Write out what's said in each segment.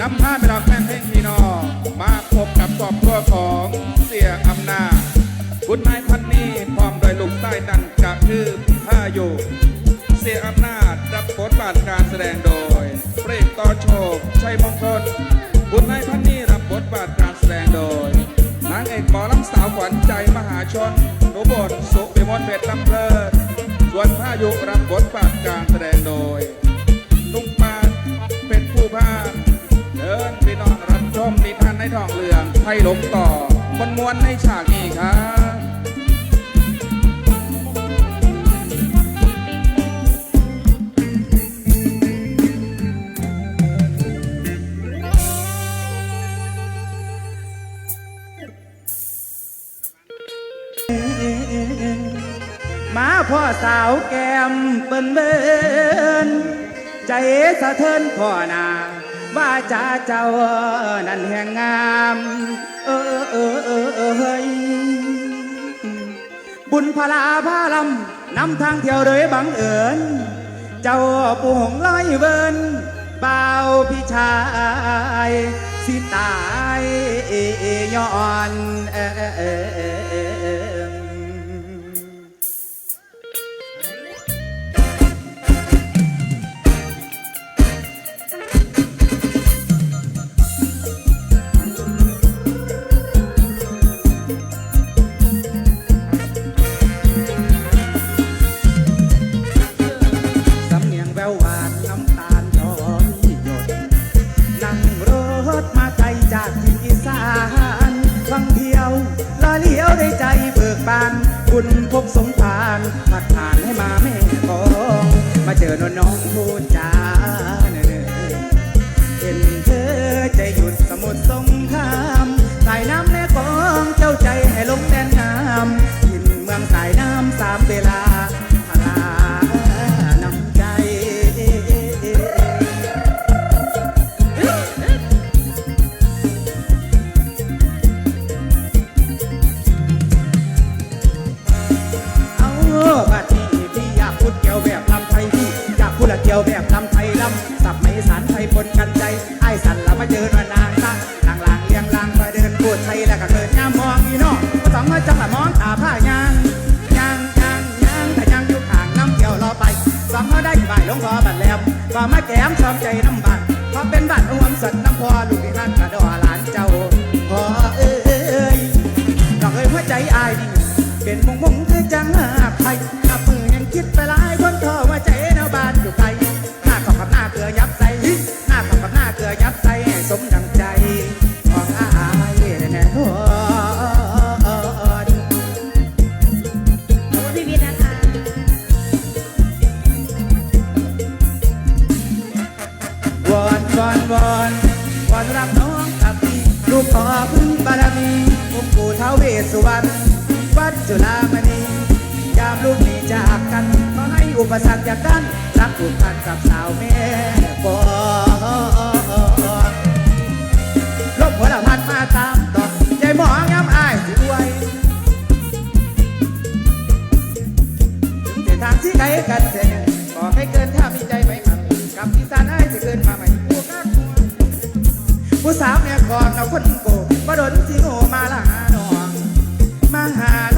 นำพาไปดอกแฟนเพลงพี่น้องมาพบกับครอบครัวของเสียอำนาจบุญนายพันนี้พร้อมโดยลูกใต้ดันกะคือผ้าโยเสียอำนาจรับบทบาทการแสดงโดยเปรตต่อโชคชัยมงคลบุญนายพันนี้รับบทบาทการแสดงโดยนางเอกหมอลำสาวขวัญใจมหาชนโนบทสุเปมอนเพชรลำเพลินส่วนผ้าโยรับบทบาทการแสดงโดย ชิญพี่น้องรับชมนิทานในทองเหลืองไทยหลงต่อมนมวนในฉากนี้ครับมาพ่อสาวแก้มเปิ้นเบินใจสะเทินพ่อนา ว่าจาเจ้านั่นแห่งงาม เออเออเออเฮ้ยบุญพลาพาลำนำทางเที่ยวโดยบังเอิญ เจ้าปูหงลอยเวินบ่าวพิชาย สิตายย้อนเออเออ ผู้สาวเนี่ยก่อนเอาคนโกบ่ดนสิโงมาละหาดองมาหา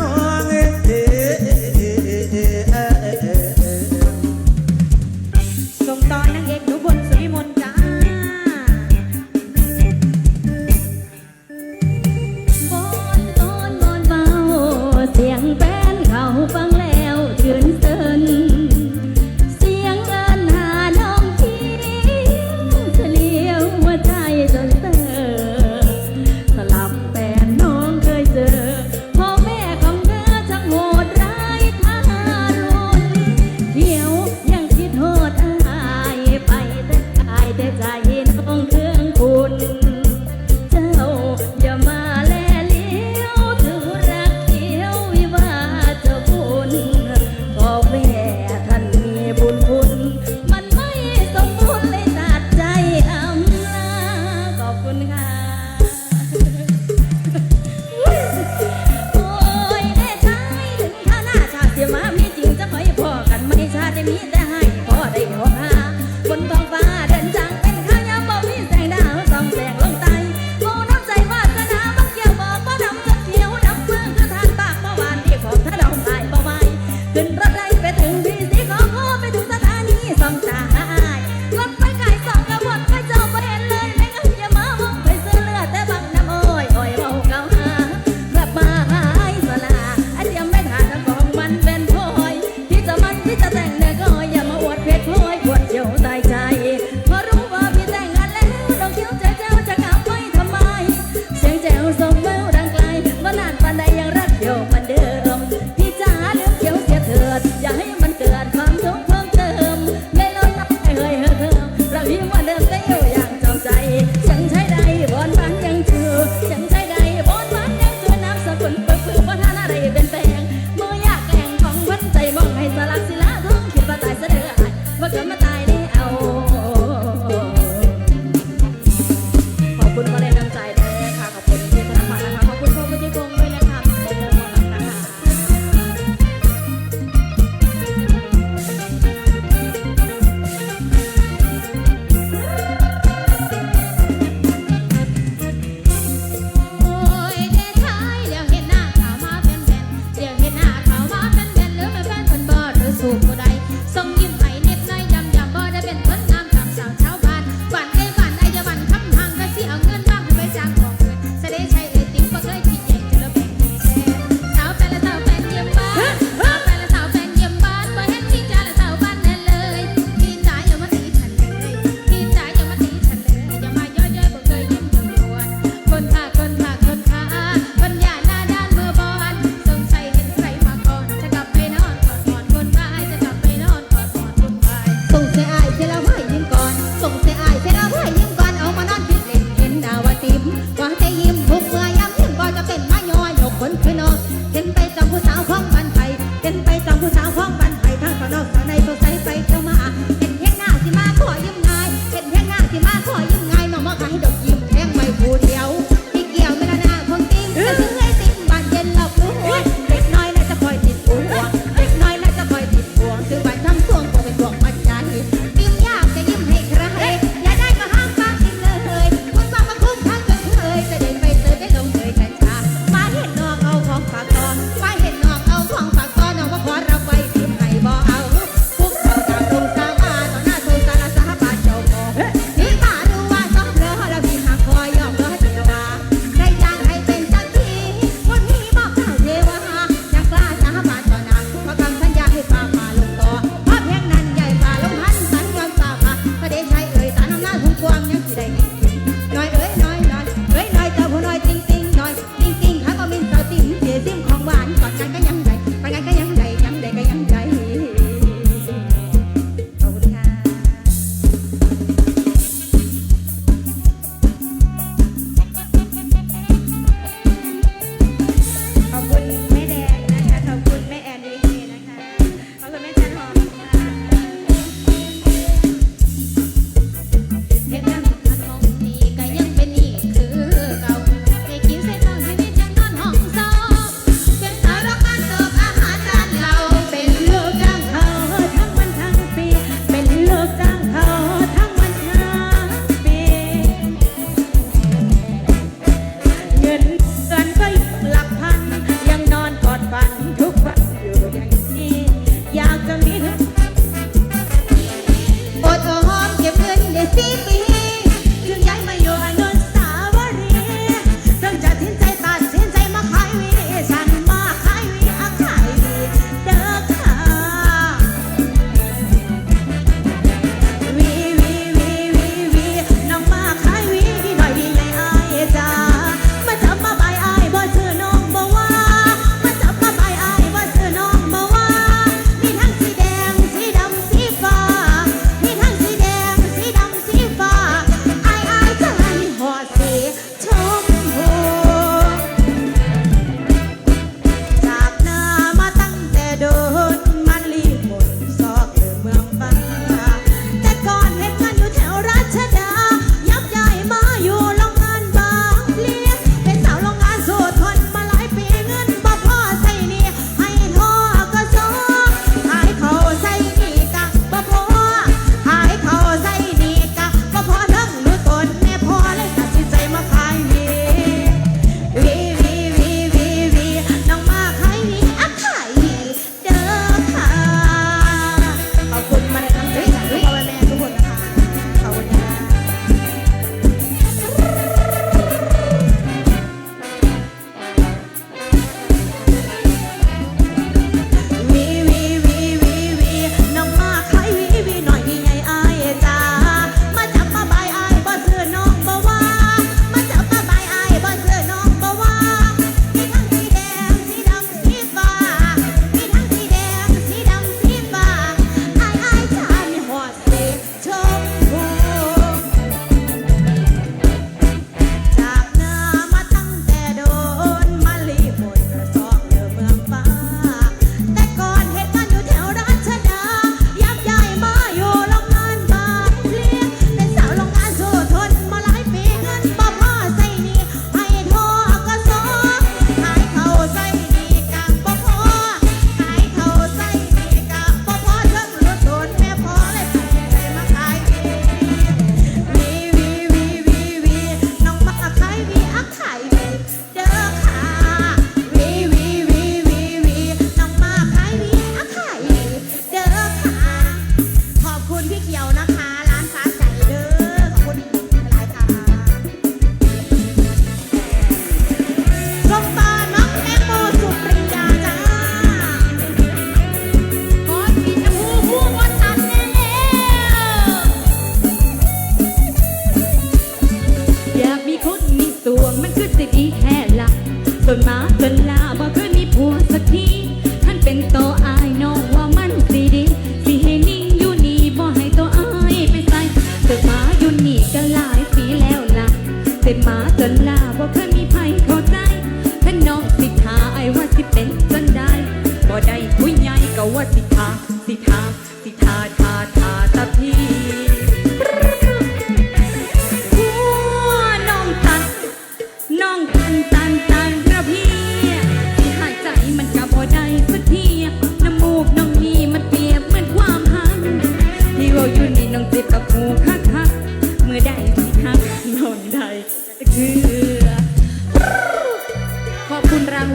peace.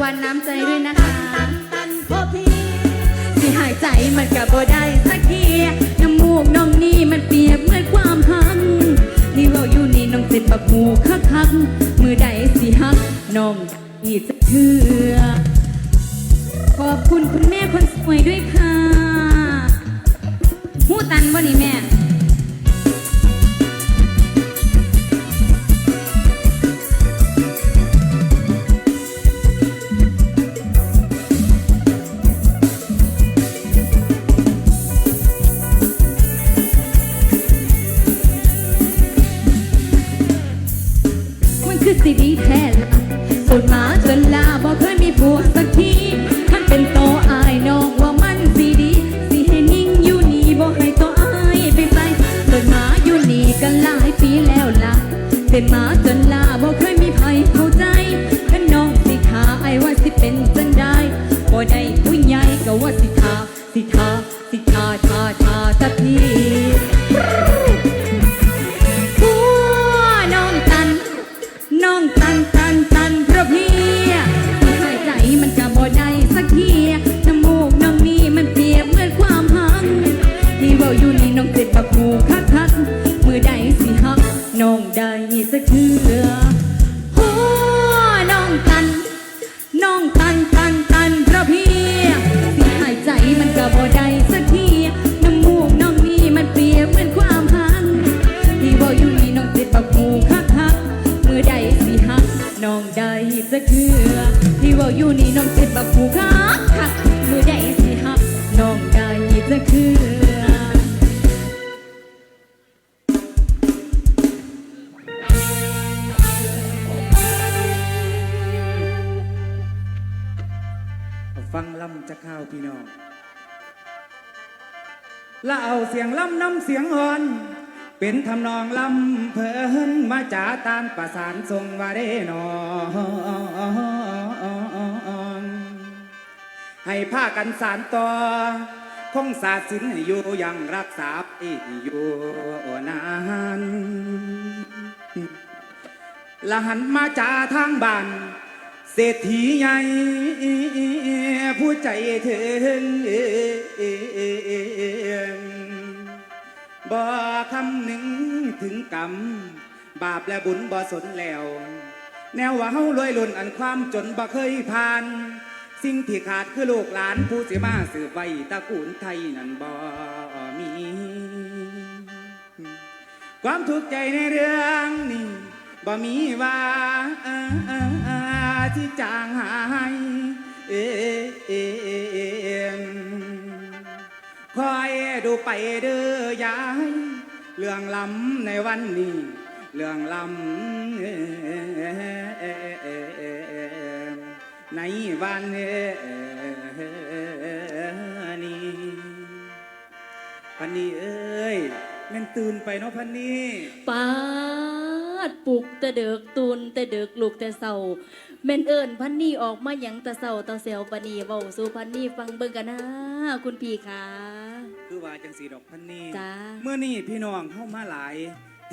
วัลน้ำใจด้วยนะคะตันพ่อพี่ที่หายใจมันก็บ่ได้สักทีน้ำมูกน้องนี่มันเปียบเหมือนความหันที่ว่าอยู่นี่น้องเจ็บกับหูคักคักมือใดสิฮักน้องอีกสักเทือขอบคุณคุณแม่คนสวยด้วยค่ะหูตันบ่นี่แม่ งลำน้ำเสียงอ่อน เป็นทำนองลำเพลินมาจาตามประสานทรงวาได้นอนให้ผ้ากันสารต่อคงศาดสินอยู่ยังรักษาอีกอยู่นานละหันมาจาทางบ้าน เศรษฐีใหญ่ผู้ใจถึง บ่คำหนึ่งถึงกรรม บาปและบุญบ่สนแล้ว แนวว่าเฮารวยล้นอันความจนบ่เคยผ่าน สิ่งที่ขาดคือลูกหลานผู้สิมาสืบไว้ตระกูลไทยนั่นบ่มี ความทุกข์ใจในเรื่องนี้บ่มีว่าที่จางหายเองคอย ดูไปเด้อยาย เรื่องลำในวันนี้ เรื่องลำในวันนี้พันนี่เอ้ยแม่นตื่นไปเนาะพันนี่ปาดปลุกแต่เด็กตุนแต่เด็กลูกแต่เศร้า แม่นเอิญพันนี่ออกมาหยังแต่เศร้าแต่เซลปานนีเว้าสู่พันนี่ฟังเบิ่งกันนะคุณพี่คะคือว่าจังสีดอกพันนี่จ้าเมื่อนี่พี่น้องเข้ามาหลาย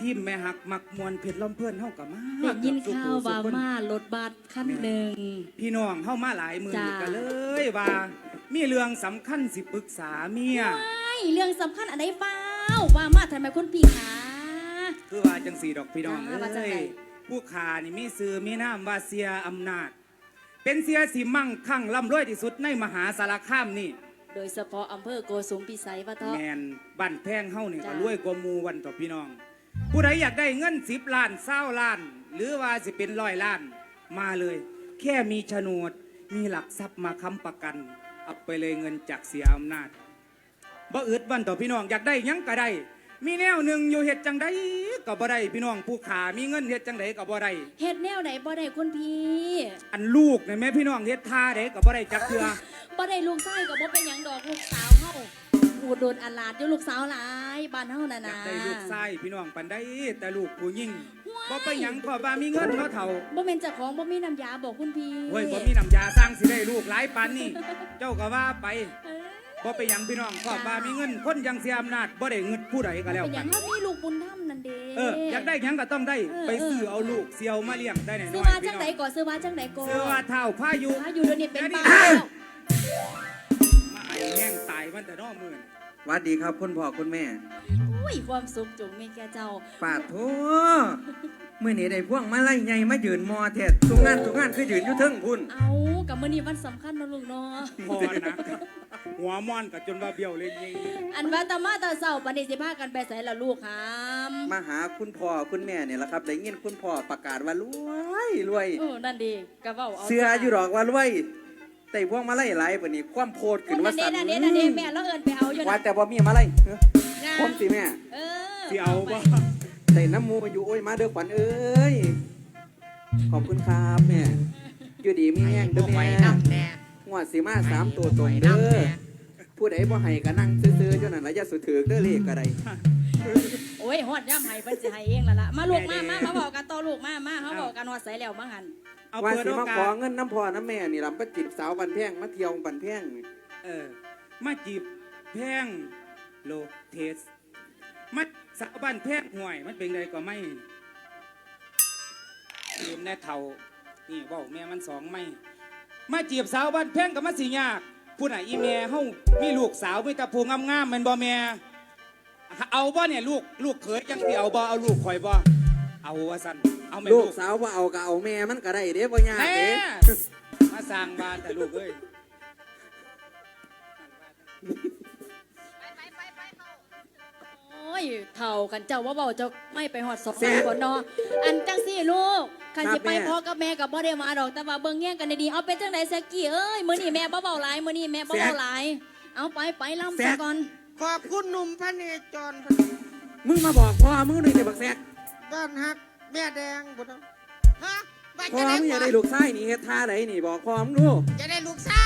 ทีมแม่หักมักมวนเพชรล้อมเพื่อนเข้ากับมาได้ยินเกือบข่าวสุว่าผู้สุคนมารถบัสคันหนึ่งพี่น้องเข้ามาหลายมือจ้ากันเลยว่า มีเรื่องสำคัญสิปรึกษาเมียไม่เรื่องสำคัญอะไรเปล่าว่ามาทำไมคุณพี่คะคือว่าจังสีดอกพี่น้องจ้าว่าจังเอ้ใดย ผู้ขานี่มีซื้อมีน้ำว่าเสียอำนาจ เป็นเสียสีมั่งคั่งร่ำรวยที่สุดในมหาสารคามนี่ โดยเฉพาะอำเภอโกสุมพิสัยว่าเถอะแมนบ้านแพงเฮานี่ก็จ้ะ รวยกว่าหมูวันต่อพี่น้อง ผู้ใดอยากได้เงินสิบล้านเศร้าล้าน หรือว่าสิเป็นร้อยล้าน มาเลย แค่มีโฉนด มีหลักทรัพย์มาค้ำประกัน เอาไปเลยเงินจากเสียอำนาจบ่อึดวันต่อพี่น้องอยากได้หยังก็ได้ มีแนวหนึ่งอยู่เฮ็ดจังไดก็บ่ได้พี่น้องผู้ขามีเงินเฮ็ดจังไดก็บ่ได้เฮ็ดแนวไหนบ่ได้คุณพี่ อันลูกนี่แม่พี่น้องเฮ็ดท่าไดก็บ่ได้จักเทื่อบ่ได้ลูกชายก็บ่เป็นหยังดอกลูกสาวเฮาอูดโดนอาลาดอยู่ลูกสาวหลายบ้านเฮาน่ะอยานะกได้ลูกชายพี่น้องปานใดแต่ลูกผู้หญิงว้ายบ่ไปหยังขอว่ามีเงินเนาะเฒ่าบ่แม่นเจ้าของบ่มีน้ำยาบอกคุณพี่เฮ้ยบ่มีน้ำยาสร้างสิได้ลูกหลายปานนี่ เจ้าก็ว่าไป เอ้ย บ่ไปหยังพี่น้องขอว่ามีเงินคนยังเสียอำนาจบ่ได้เงินผู้ใดก็แล้วเป็นหกัยันงเฮามีลูกบุญธรรมนั่นเด้เอออยากได้หยังก็ต้องได้เออไปซื้อเอาลูกเสียวมาเลี้ยงได้แน่ซื้นออนว่าพี่จังน้อไดงก่อนซื้อว่าจังไดก่อนซื้อว่าเท่าพายุถ้าอยู่เดี๋ยวนี้เป็นบ้าเดี๋ยวนี้แล้วมาไอ้แห้งตายมันแต่นอกมือหวัสดีครับคุณพ่อคุณแม่อุ้ยความสุขจงมีแก่เจ้า ปาดโถมื่อนี้ได้พ่วงมาไล่ใหญ่มายืนมอแทดทุกงานทุกงานคือยืนอยู่เทึงพุ่นเอากับมื้อนี้วันสำคัญเนาะลูกเนาะพอนะ หัวม่อนกับจนว่าเบี้ยวเลยยิงอันว่าแตามาแตาเศร้าปานนี้สิพากันไปไสล่ะลูกหามมาหาคุณพ่อคุณแม่เนี่ยแหละครับได้ยินคุณพ่อประกาศว่ารวยรวยเออนั่นดีก็เว้าเอาเสืออยู่ดอกว่ารวยแต่พ่วงมาไล่หลายปานนี้ความโพดขึ้นว่านั่สั่นนเด้นั่นเด้นั่นเด้แม่เราเอิ้นไปเอาอยู่ว่านะแต่บ่มีมาไล่เอ้อนะผมสิแม่เออที่เอาบ่ได้น้ำมูมาอยู่โอ้ยมาเด้อขวัญเอ้ยขอบคุณครับแม่อยู่ดีมีแห้งเด้อแม่ งวดสีมาสามตัวตรงเด้อผู้ใดบ่ให้ก็นั่งซื่อๆเจ้านั่นละอย่าสุถือเด้อเลขก็ได้โอ้ยฮอดย่ำให้เพิ่นสิให้เองล่ะล่ะมาลูกมามามาบอกกันต่อลูกมามาเฮาบอกกันฮอดไสแล้วมาหันเอาว่าเปิดสิโอมากาขอสเงินน้ำพ่อน้ำแม่นี่ลำไปจีบสาวบันแพงมาเที่ยวบันแพงนี่เออมาจีบแพงโลเทสมาสาวบ้านแพงห่วย มันเป็นไงก็ไม่ยืมแน่เท่านี่เว้าแม่มันสองไม่ มาจีบสาวบ้านแพงกับมาสิยากผู้ไหนอีแม่เฮามีลูกสาวมีแตะพูงามๆแม่นบ่แม่เอาบ่เนี่ยลูกลูกเขยจังสิเอาบ่เอาลูกข่อยบ่เอาว่าซั่นเอาแม่ลูลูกกสาวว่าเอาก็เอาแม่มันก็ได้เด้บ่ยากแน่เด้ มาสร้างบ้านแต่ลูกเอ้ย ยเท่ากันเจ้าว่าเบาเจ้าไม่ไปฮอดสองคนเนาะอันจังสี่ลูกคันสิไปพ่อกับแม่กับบ่ได้มาดอกแต่ว่าเบิ่งแย่งกันดีๆเอาเป็นจังไดแซกกี้เอ้ยมื้อนี้แม่บ่เบาหลายมื้อนี้แม่บ่เบาหลายเอาไปไปล่ำซะก่อนขอบคุณหนุ่มพระเนจรมึงมาบอกพ่อมึงหน่อยเด้บักแซกบ้านฮักแม่แดงบุตรฮะบ้านพ่อจะได้มึงอยากได้ลูกชายนี่เฮ็ดท่าไหนนี่บอกพ่อมึงดูจะได้ลูกไส้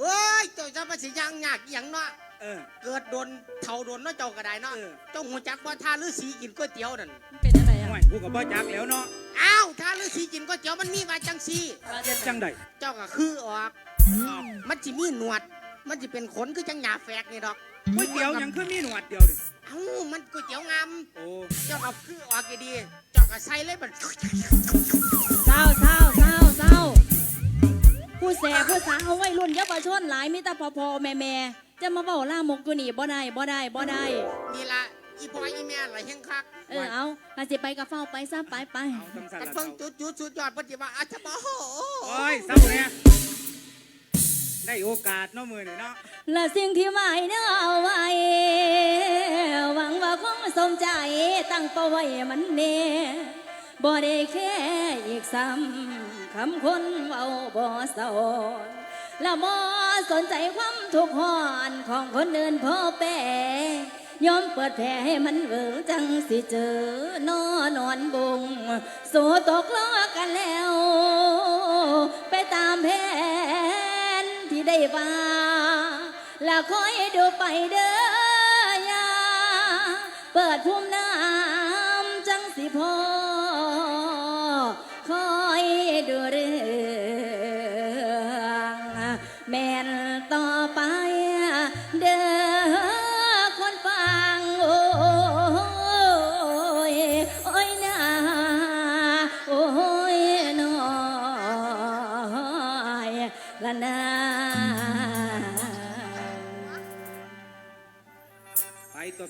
เอ้ยเจ้าจะมาสิยังยากอหย่างเนาะ เออเกิดโดนเท่าโดนเนาะเจ้าก็ได้เนาะเออ เจ้าหูจักว่าทาฤาษีกินก๋วยเตี๋ยวนั่นมันเป็นอะไรอะห่วยกูกับบ่จักแล้วเนาะอ้าวทาฤาษีกินก๋วยเตี๋ยวมันมีมาจังซีเฮ็ดจังไดเจ้าก็คือออกมันจิมีหนวด มันจะเป็นขนคือจังหยาแฝกนี่ดอกก๋วยเตี๋ยวหยังคือมีหนวดเดียวดิเอ้ามันก๋วยเตี๋ยวงามโอ้เจ้าก็คือออกดีๆเจ้าก็ใส่เลยมันเศร้าเศร้าเศร้าเศร้าผู้แสบผู้สาววัยรุ่นเยาวชนหลายมีแต่พอพอแม่แม่ๆ จะมาเว้าล่ามกอยู่นี่บ่ได้บ่ได้บ่ได้ นี่ละอีพอยอีแม่อะไรเฮงคักเออเอาถ้าสิไปก็เฝ้าไปซะไปไปเอาจังสั่นกันละเพิ่งเจ้าจุดจุดสุดยอดปฏิบัติอาจจะบอกโอ้โหโอ้ยเศร้าเนี่ยได้โอกาสเนาะมือนี่เนาะและสิ่งที่หมายเนื้อเอาไว้ หวังว่าคงสมใจตั้งเป้าไว้มันเน่บ่ได้แค่อีกซ้ำคำคนเว้าบ่เศร้าและบ่สนใจความทุกข์หอนของคนอื่นพ่อแปรยอมเปิดแผลให้มันเวอจังสิเจอนอนอนบุงสูตกล้อกันแล้ว ไปตามแผนที่ได้ว่าและคอยดูไปเด้อยาเปิดภูมิน้ำจังสิพอคอยดูเรื่อ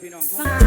พี่น้อง